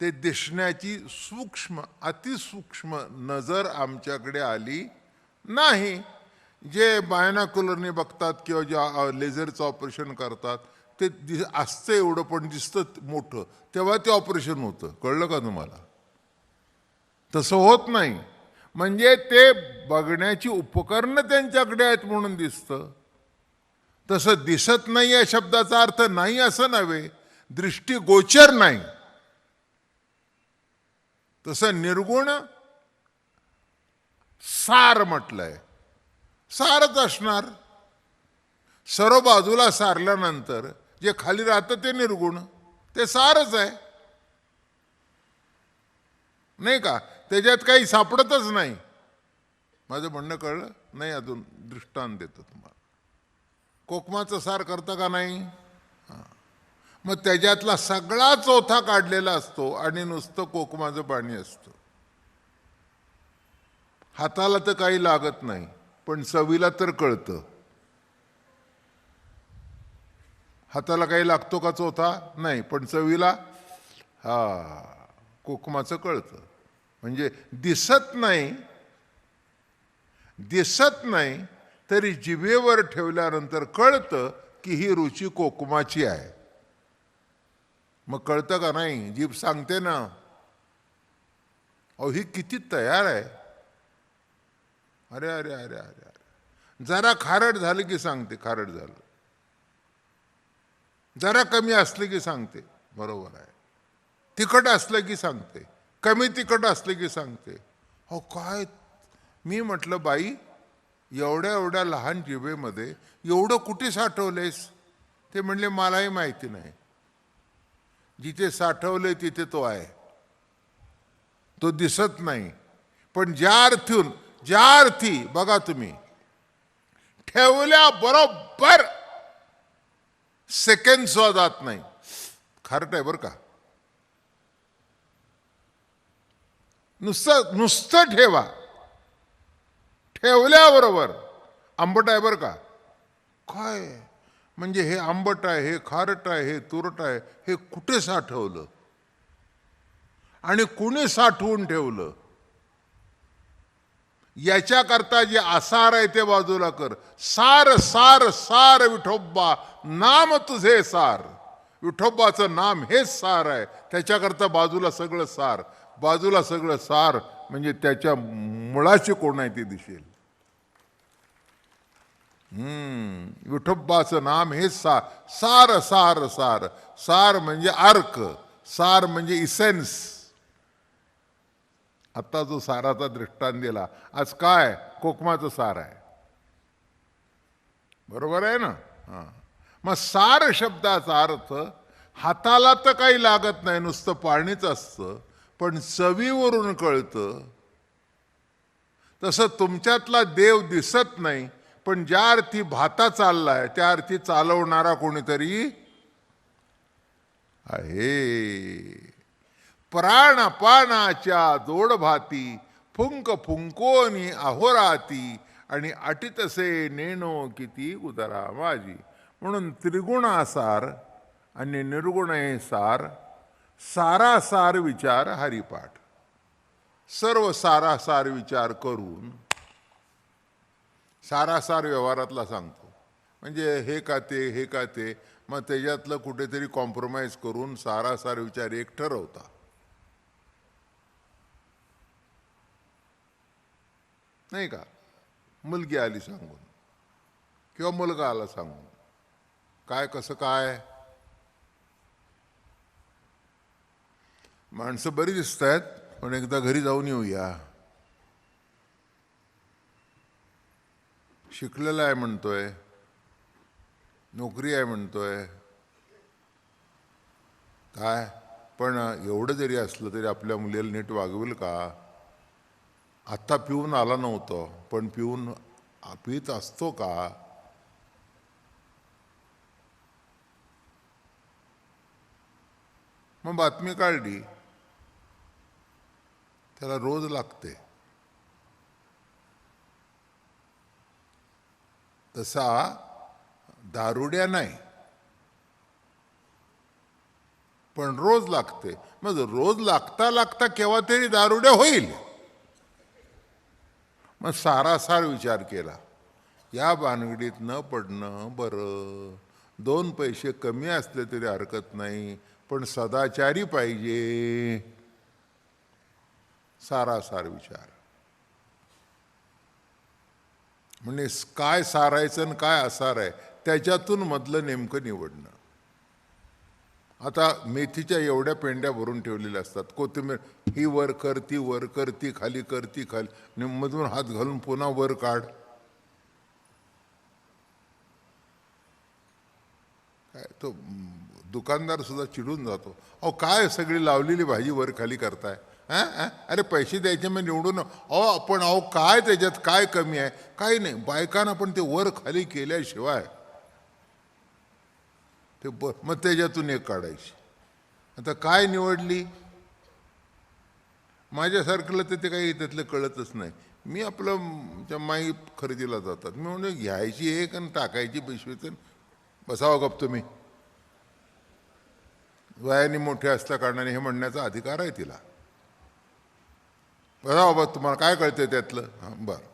ते दिसण्याची सूक्ष्म अतिसूक्ष्म नजर आमच्याकडे आली नाही. जे बायनाकुलरने बघतात किंवा जे लेझरचं ऑपरेशन करतात ते दि असतं एवढं पण दिसतं मोठं. तेव्हा ते ऑपरेशन होतं. कळलं का तुम्हाला? तसं होत नाही. म्हणजे ते बघण्याची उपकरणं त्यांच्याकडे आहेत म्हणून दिसतं. तसं दिसत नाही या शब्दाचा अर्थ नाही असं नव्हे. दृष्टीगोचर नाही. तसं निर्गुण सार म्हटलंय. सारच असणार. सर्व बाजूला सारल्यानंतर जे खाली राहतं ते निर्गुण. ते सारच आहे. नाही का? त्याच्यात काही सापडतच नाही. माझं म्हणणं कळलं? नाही अजून दृष्टांत देतो तुम्हाला. कोकमाचं सार करतं का नाही? मग त्याच्यातला सगळा चौथा काढलेला असतो आणि नुसतं कोकमाचं पाणी असतं. हाताला तर काही लागत नाही पण चवीला तर कळतं. हाताला काही लागतो का चौथा? नाही पण चवीला हा कोकमाचं कळतं. म्हणजे दिसत नाही दिसत नाही तरी जिभेवर ठेवल्यानंतर कळतं की ही रुची कोकमाची आहे. मग कळतं का नाही? जीभ सांगते ना. अहो ही किती तयार आहे. अरे अरे अरे अरे अरे. जरा खारट झालं की सांगते खारट झालं. जरा कमी असलं की सांगते. बरोबर आहे. तिखट असलं की सांगते. कमी तिखट असलं की सांगते. हो काय? मी म्हटलं बाई एवढ्या एवढ्या लहान जिभेमध्ये एवढं कुठे साठवलेस ते म्हणले मलाही माहिती नाही. जिथे साठवले तिथे तो आहे. तो दिसत नाही. पण ज्या अर्थून ज्या अर्थी बघा तुम्ही ठेवल्या बरोबर सेकंड सुद्धा जात नाही. खारट आहे बरं का? नुसतं नुसतं ठेवा. ठेवल्याबरोबर आंबट आहे बरं का? काय? म्हणजे हे आंबट आहे हे खारट आहे हे तुरट आहे हे कुठे साठवलं? आणि कुणी साठवून ठेवलं? याच्याकरता जे आसार आहे ते बाजूला कर. सार सार सार विठोबा नाम तुझे सार. विठोबाचं नाम हेच सार आहे. त्याच्याकरता बाजूला सगळं सार. बाजूला सगळं सार म्हणजे त्याच्या मुळाची कोण आहे ते दिसेल? हम्म. विठोबाचं नाम हे सार सार सार सार. सार म्हणजे अर्क सार म्हणजे इसेन्स आता जो साराचा दृष्टांत दिला आज काय? कोकमाचं सार आहे. बरोबर आहे ना? हां. मग सार शब्दाचा अर्थ हाताला तर काही लागत नाही नुसतं पाणीच असतं पण चवीवरून कळतं. तसं तुमच्यातला देव दिसत नाही पण ज्या अर्थी भाता चाललाय त्या अर्थी चालवणारा कोणीतरी आहे. प्राणपानाच्या जोडभाती फुंक फुंकोनी अहोराती आणि अटितसे नेणो किती उदरा माझी. म्हणून त्रिगुणासार आणि निर्गुण सार सारासार विचार हरिपाठ. सर्व सारासार विचार करून सारासार व्यवहारातला सांगतो. म्हणजे हे का ते हे का ते मग त्याच्यातलं कुठेतरी कॉम्प्रोमाइज करून सारासार विचार एक ठरवता. नाही का? मुलगी आली सांगून. किंवा मुलगा आला सांगून. काय कसं काय? माणसं बरी दिसत आहेत पण एकदा घरी जाऊन येऊया. शिकलेला आहे म्हणतोय. नोकरी आहे म्हणतोय. काय? पण एवढं जरी असलं तरी आपल्या मुलीला नीट वागवेल का? आत्ता पिऊन आला नव्हतं पण पिऊन पित असतो का? मग बातमी काढली. त्याला रोज लागते. तसा दारुड्या नाही. पण रोज लागते. मग रोज लागता लागता केव्हा तरी दारुड्या होईल. मग सारासार विचार केला. या भानगडीत न पडणं बरं. दोन पैसे कमी असले तरी हरकत नाही पण सदाचारी पाहिजे. सारासार विचार. म्हणजे काय सारायचं आणि काय असार आहे त्याच्यातून मधलं नेमकं निवडणं. आता मेथीच्या एवढ्या पेंड्या भरून ठेवलेल्या असतात. कोथिंबीर ही वर कर ती वर कर ती खाली कर ती खाली आणि मधून हात घालून पुन्हा वर काढ. काय तो दुकानदार सुद्धा चिडून जातो. अहो काय सगळी लावलेली भाजी वर खाली करताय? हा? अरे पैसे द्यायचे मग निवडून अहो आपण अहो काय त्याच्यात काय कमी आहे? काही नाही. बायकांना पण ते वर खाली केल्याशिवाय ते ब मग त्याच्यातून एक काढायची. आता काय निवडली? माझ्यासारखंला तर ते काही त्यातलं कळतच नाही. मी आपलं त्या माई खरेदीला जातात मी म्हणजे घ्यायची एक आणि टाकायची पिशवीत आणि बसावं गप तुम्ही. वयाने मोठे असल्या कारणाने हे म्हणण्याचा अधिकार आहे तिला. बघा बाबा तुम्हाला काय कळतं त्यातलं? हां बरं.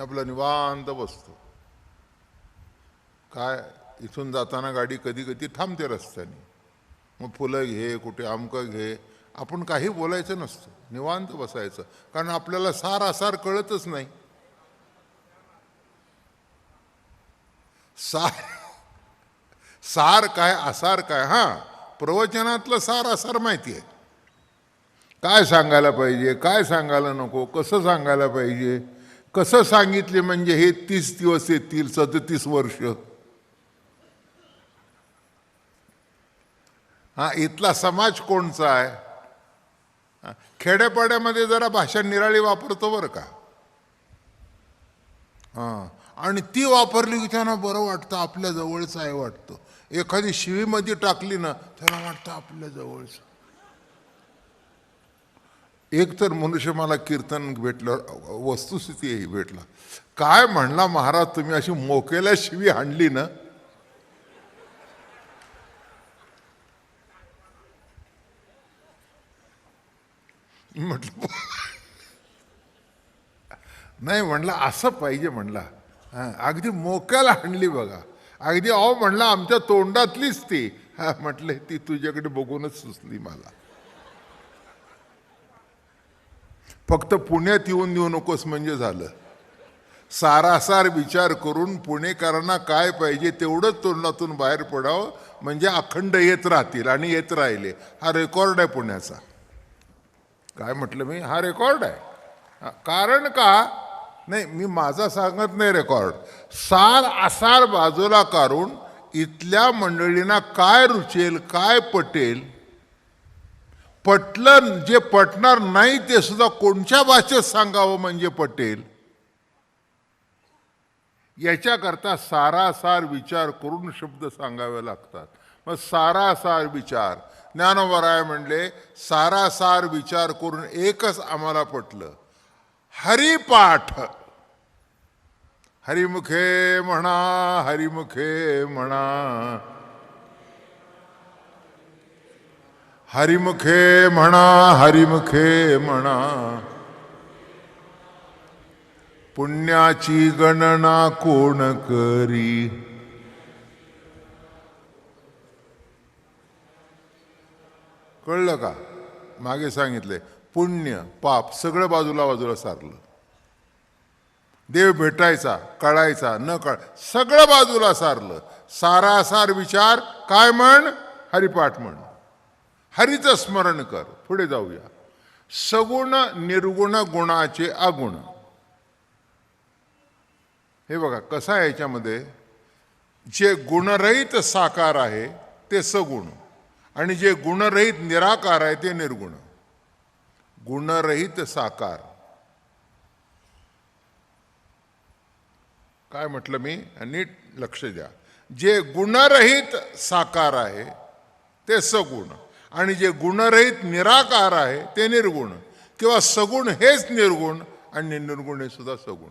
आपलं निवांत बसतो. काय इथून जाताना गाडी कधी कधी थांबते रस्त्याने. मग फुलं घे कुठे आमकं घे. आपण काही बोलायचं नसतं. निवांत बसायचं. कारण आपल्याला सार आसार कळतच नाही. सार सार काय आसार काय? हां प्रवचनातलं सार आसार माहिती आहे. काय सांगायला पाहिजे? काय सांगायला नको? कसं सांगायला पाहिजे? कसं सांगितले म्हणजे हे तीस दिवस येतील सदतीस वर्ष? हा इथला समाज कोणचा आहे? खेड्यापाड्यामध्ये जरा भाषा निराळी वापरतो बरं का? हां आणि ती वापरली की त्यांना बरं वाटतं आपल्या जवळचं आहे वाटतं. एखादी शिवीमध्ये टाकली ना त्याला वाटतं आपल्या जवळचं. एक तर मनुष्य मला कीर्तन भेटलं वस्तुस्थितीही भेटला. काय म्हणला महाराज तुम्ही अशी मोकेल्या शिवी हाणली ना? म्हटलं नाही म्हणला असं पाहिजे म्हणला. हा, अगदी मोक्याला हाणली बघा. अगदी अहो म्हणला आमच्या तोंडातलीच ती. हा म्हटलं ती तुझ्याकडे बघूनच सुचली मला. फक्त पुण्यात येऊन देऊ नकोस म्हणजे झालं. सारासार विचार करून पुणेकरांना काय पाहिजे तेवढंच तोंडातून बाहेर पडावं म्हणजे अखंड येत राहतील आणि येत राहिले. हा रेकॉर्ड आहे पुण्याचा. काय म्हटलं मी? हा रेकॉर्ड आहे. कारण का? नाही मी माझा सांगत नाही रेकॉर्ड. सार आसार बाजूला काढून इथल्या मंडळींना काय रुचेल काय पटेल पटलं जे पटणार नाही ते सुद्धा कोणत्या भाषेत सांगावं म्हणजे पटेल? याच्याकरता सारासार विचार करून शब्द सांगावे लागतात. मग सारासार विचार. ज्ञानोबराय म्हणले सारासार विचार करून एकच आम्हाला पटलं. हरिपाठ. हरिमुखे म्हणा हरिमुखे म्हणा. हरिमुखे म्हणा हरिमुखे म्हणा. पुण्याची गणना कोण करी? कळलं का? मागे सांगितले पुण्य पाप सगळं बाजूला बाजूला सारलं. देव भेटायचा कळायचा न कळ सगळं बाजूला सारलं. सारासार विचार काय म्हण? हरिपाठ म्हण. हरीचं स्मरण कर. पुढे जाऊया. सगुण निर्गुण गुणाचे अगुण. हे बघा कसं आहे याच्यामध्ये? जे गुणरहित साकार आहे ते सगुण. आणि जे गुणरहित निराकार आहे ते निर्गुण. गुणरहित साकार. काय म्हटलं मी? नीट लक्ष द्या. जे गुणरहित साकार आहे ते सगुण. आणि जे गुणरहित निराकार आहे ते निर्गुण. किंवा सगुण हेच निर्गुण आणि निर्गुण हे सुद्धा सगुण.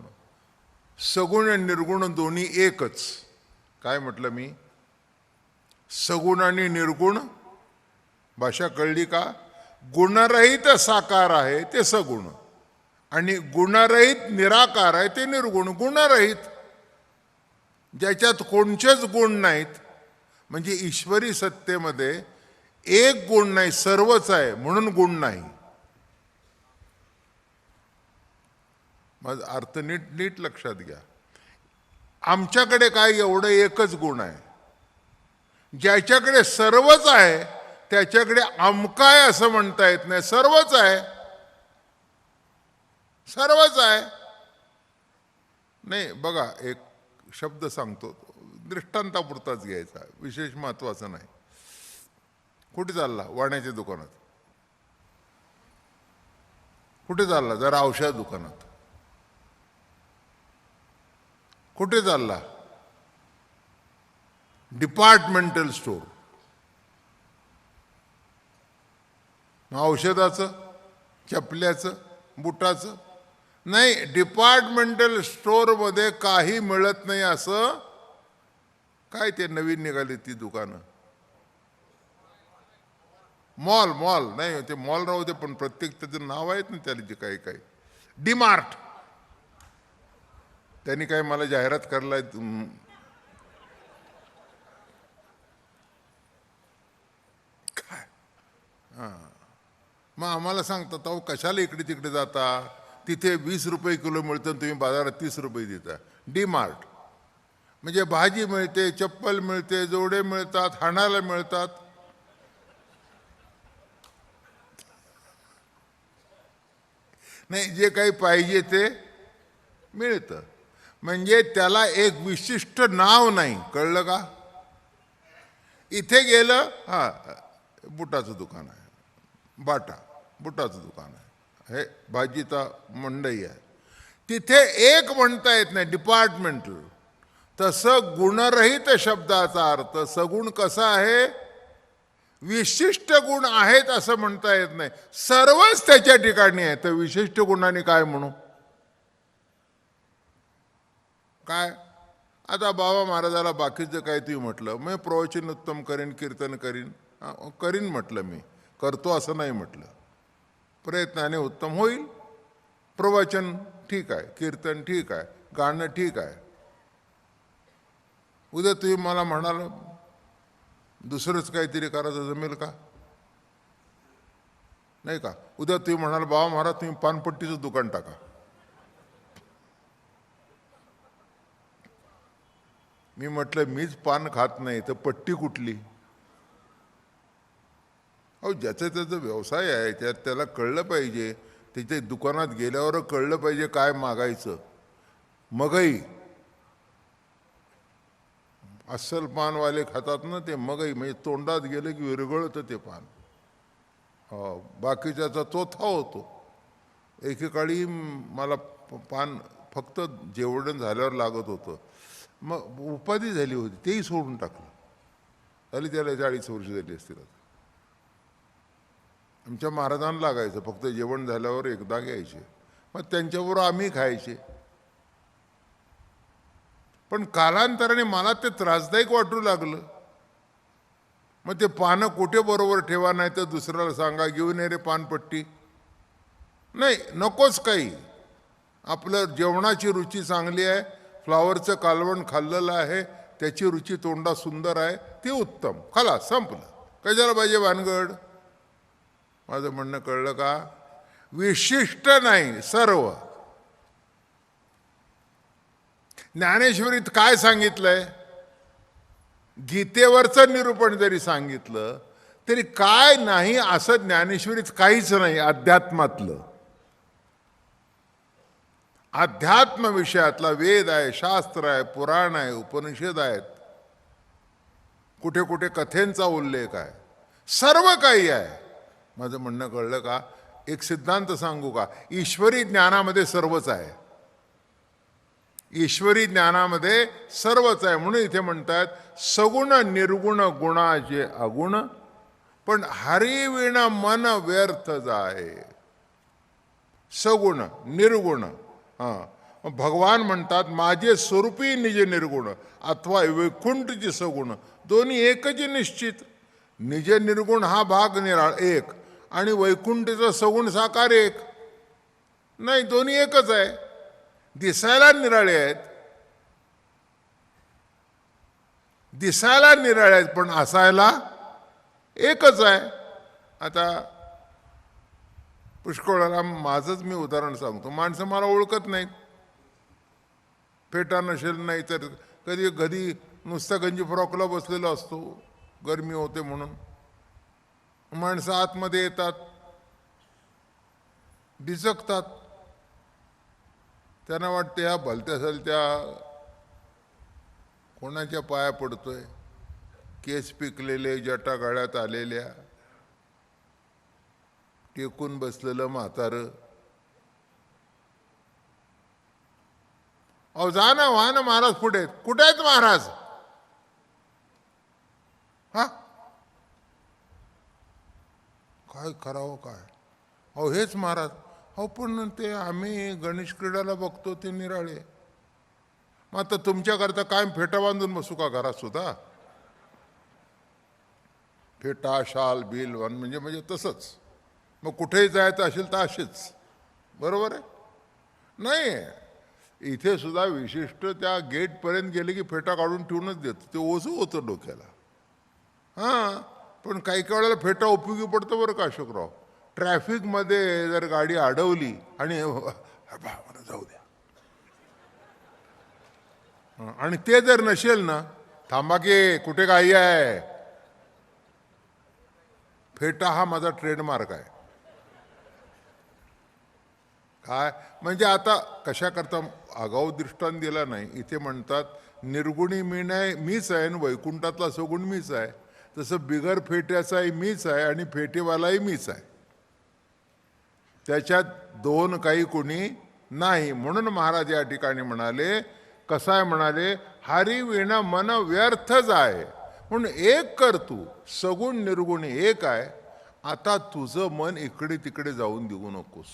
सगुण आणि निर्गुण दोन्ही एकच. काय म्हटलं मी? सगुण आणि निर्गुण भाषा कळली का? गुणरहित साकार आहे ते सगुण. आणि गुणरहित निराकार आहे ते निर्गुण. गुणरहित ज्याच्यात कोणचेच गुण नाहीत म्हणजे ईश्वरी सत्तेमध्ये एक गुण नाही सर्वच आहे म्हणून गुण नाही. माझा अर्थ नीट नीट लक्षात घ्या. आमच्याकडे काय एवढं एकच गुण आहे. ज्याच्याकडे सर्वच आहे त्याच्याकडे आमकाय असं म्हणता येत नाही. सर्वच आहे. सर्वच आहे. नाही बघा एक शब्द सांगतो. दृष्टांतापुरताच घ्यायचा विशेष महत्वाचं नाही. कुठे चालला? वाण्याच्या दुकानात. कुठे चालला? जरा औषध दुकानात. कुठे चालला? Departmental store. मग औषधाचं चपल्याचं बुटाचं? नाही डिपार्टमेंटल स्टोअरमध्ये काही मिळत नाही असं काय ते नवीन निघाली ती दुकानं? Mall mall. नाही ते मॉल राहू दे पण प्रत्येक त्याचं नाव आहेत ना त्याला जे काही काही. डीमार्ट. त्यांनी काय मला जाहिरात करलाय काय? हां. मग आम्हाला सांगतात अहो कशाला इकडे तिकडे जाता? तिथे वीस रुपये किलो मिळतं आणि तुम्ही बाजारात तीस रुपये देता. डीमार्ट. म्हणजे भाजी मिळते चप्पल मिळते जोडे मिळतात हाणायला मिळतात. नाही जे काही पाहिजे ते मिळतं. म्हणजे त्याला एक विशिष्ट नाव नाही. कळलं का? इथे गेलं हां बुटाचं दुकान आहे. बाटा बुटाचं दुकान आहे. हे भाजीचा मंडई आहे. तिथे एक म्हणता येत नाही डिपार्टमेंटल तसं गुणरहित शब्दाचा अर्थ सगुण कसा आहे? विशिष्ट गुण आहेत असं म्हणता येत नाही. सर्वच त्याच्या ठिकाणी आहे तर विशिष्ट गुणाने काय म्हणू? काय? आता बाबा महाराजाला बाकीचं काय तुम्ही म्हटलं. मी प्रवचन उत्तम करीन कीर्तन करीन. करीन म्हटलं मी. करतो असं नाही म्हटलं. प्रयत्नाने उत्तम होईल. प्रवचन ठीक आहे. कीर्तन ठीक आहे. गाणं ठीक आहे. उद्या तुम्ही मला म्हणाल दुसरंच काहीतरी करायचं जमेल का? नाही का? उद्या तुम्ही म्हणाल बाबा महाराज तुम्ही पानपट्टीचं दुकान टाका. मी म्हटलं मीच पान खात नाही तर पट्टी कुठली? अहो ज्याचा त्याचा व्यवसाय आहे त्यात त्याला कळलं पाहिजे. त्याच्या दुकानात गेल्यावर कळलं पाहिजे काय मागायचं. मगही अस्सल पानवाले खातात ना ते मगही म्हणजे तोंडात गेलं की विरघळतं ते पान. हो बाकीच्याचा चोथा होतो. एकेकाळी मला पान फक्त जेवण झाल्यावर लागत होतं. मग उपाधी झाली होती तेही सोडून टाकलं. झाली त्याला चाळीस वर्ष झाली असतील आता. आमच्या महाराजांना लागायचं फक्त जेवण झाल्यावर एकदा घ्यायचे. मग त्यांच्याबरोबर आम्ही खायचे. पण कालांतराने मला ते त्रासदायक वाटू लागलं. मग ते पानं कुठे बरोबर ठेवा नाही तर दुसऱ्याला सांगा घेऊन ये रे पानपट्टी. नाही नकोच काही. आपलं जेवणाची रुची चांगली आहे फ्लावरचं कालवण खाल्लेलं आहे त्याची रुची तोंडा सुंदर आहे ते उत्तम. खाला संपलं. कशाला पाहिजे भानगड? माझं म्हणणं कळलं का? विशिष्ट नाही सर्व. ज्ञानेश्वरीत काय सांगितलंय? गीतेवरचं निरूपण जरी सांगितलं तरी काय नाही असं ज्ञानेश्वरीत काहीच नाही अध्यात्मातलं. अध्यात्म विषयातला वेद आहे शास्त्र आहे पुराण आहे उपनिषद आहेत. कुठे कुठे कथेंचा उल्लेख आहे. सर्व काही आहे. माझं म्हणणं कळलं का? एक सिद्धांत सांगू का? ईश्वरी ज्ञानामध्ये सर्वच आहे. ईश्वरी ज्ञानामध्ये सर्वच आहे. म्हणून इथे म्हणतात सगुण निर्गुण गुणाचे अगुण पण हरिविण मन व्यर्थ जाय. सगुण निर्गुण. हां. भगवान म्हणतात माझे स्वरूपी निज निर्गुण अथवा वैकुंठचे सगुण दोन्ही एकच निश्चित. निज निर्गुण हा भाग निराळ एक. आणि वैकुंठचा सगुण साकार एक. नाही दोन्ही एकच आहे. दिसायला निराळे आहेत. दिसायला निराळे आहेत पण असायला एकच आहे. आता पुष्कळाला माझंच मी उदाहरण सांगतो. माणसं मला ओळखत नाहीत. फेटा नसेल नाही तर कधी कधी नुसता गंजी फ्रॉकला बसलेला असतो. गरमी होते म्हणून. माणसं आतमध्ये येतात. भिजकतात. त्यांना वाटते ह्या भलत्या सलत्या कोणाच्या पाया पडतोय? केस पिकलेले जटा गाळ्यात आलेल्या टेकून बसलेलं म्हातारं. अहो जा ना व्हा ना महाराज पुढे. कुठे आहेत महाराज? हा? काय करावं काय? अहो हेच महाराज. हो पण ते आम्ही गणेश क्रीडाला बघतो ते निराळे. मग आता तुमच्याकरता कायम फेटा बांधून बसू का घरात सुद्धा? फेटा शाल बिल वन म्हणजे म्हणजे तसंच. मग कुठेही जायचं असेल तर असेच. बरोबर आहे? नाही. इथे सुद्धा विशिष्ट त्या गेटपर्यंत गेले की फेटा काढून ठेवूनच देतो. ते ओझं होतं डोक्याला. हां. पण काही काही वेळेला फेटा उपयोगी पडतो बरं का अशोकराव? ट्रॅफिकमध्ये जर गाडी अडवली आणि हो- जाऊ द्या. आणि ते जर नसेल ना थांबा की कुठे काही आहे? फेटा हा माझा ट्रेडमार्क आहे. काय? म्हणजे आता कशा करता आगाऊ दृष्टांत दिला नाही. इथे म्हणतात निर्गुणी मी नाही मीच आहे आणि वैकुंठातला सगुण मीच आहे. तसं बिगर फेट्याचाही मीच आहे आणि फेटेवालाही मीच आहे. त्याच्यात दोन काही कोणी नाही. म्हणून महाराज या ठिकाणी म्हणाले कसाय म्हणाले हरी मन व्यर्थच आहे म्हणून एक कर तू सगुण निर्गुण एक आहे. आता तुझं मन इकडे तिकडे जाऊन देऊ नकोस.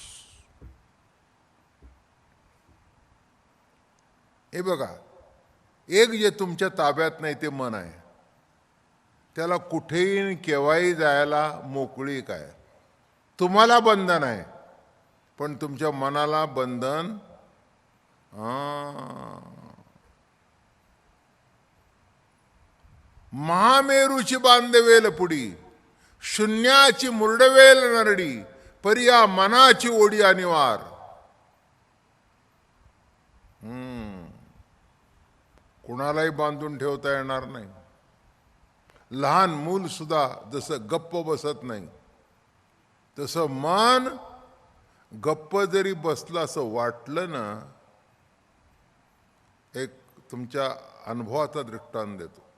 हे बघा एक जे तुमच्या ताब्यात नाही ते मन आहे. त्याला कुठेही केव्हाही जायला मोकळी काय. तुम्हाला बंधन आहे. पण तुमच्या मनाला बंधन महामेरूची बांधवेल पुडी शून्याची मुरडवेल नरडी परिया मनाची ओढी अनिवार. कुणालाही बांधून ठेवता येणार नाही. लहान मूल सुद्धा जसं गप्प बसत नाही तसं मन गप्प जरी बसलं असं वाटलं ना एक तुमच्या अनुभवाचा दृष्टांत देतो.